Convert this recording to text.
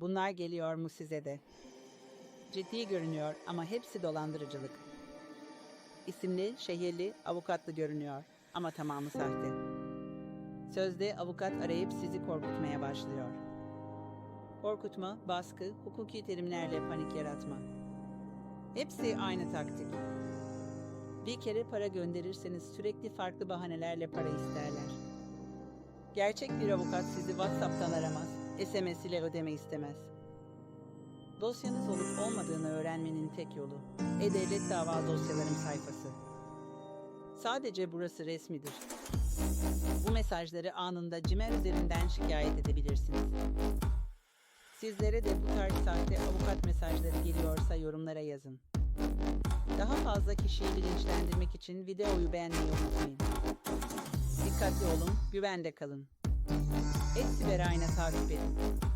Bunlar geliyor mu size de? Ciddi görünüyor ama hepsi dolandırıcılık. İsimli, şehirli, avukatlı görünüyor ama tamamı sahte. Sözde avukat arayıp sizi korkutmaya başlıyor. Korkutma, baskı, hukuki terimlerle panik yaratma. Hepsi aynı taktik. Bir kere para gönderirseniz sürekli farklı bahanelerle para isterler. Gerçek bir avukat sizi WhatsApp'tan aramaz, SMS ile ödeme istemez. Dosyanız olup olmadığını öğrenmenin tek yolu E-Devlet Dava Dosyalarım sayfası. Sadece burası resmidir. Bu mesajları anında Cimer üzerinden şikayet edebilirsiniz. Sizlere de bu tarz sahte avukat mesajları geliyorsa yorumlara yazın. Daha fazla kişiyi bilinçlendirmek için videoyu beğenmeyi unutmayın. Dikkatli olun, güvende kalın. Etsiberayna takip edin.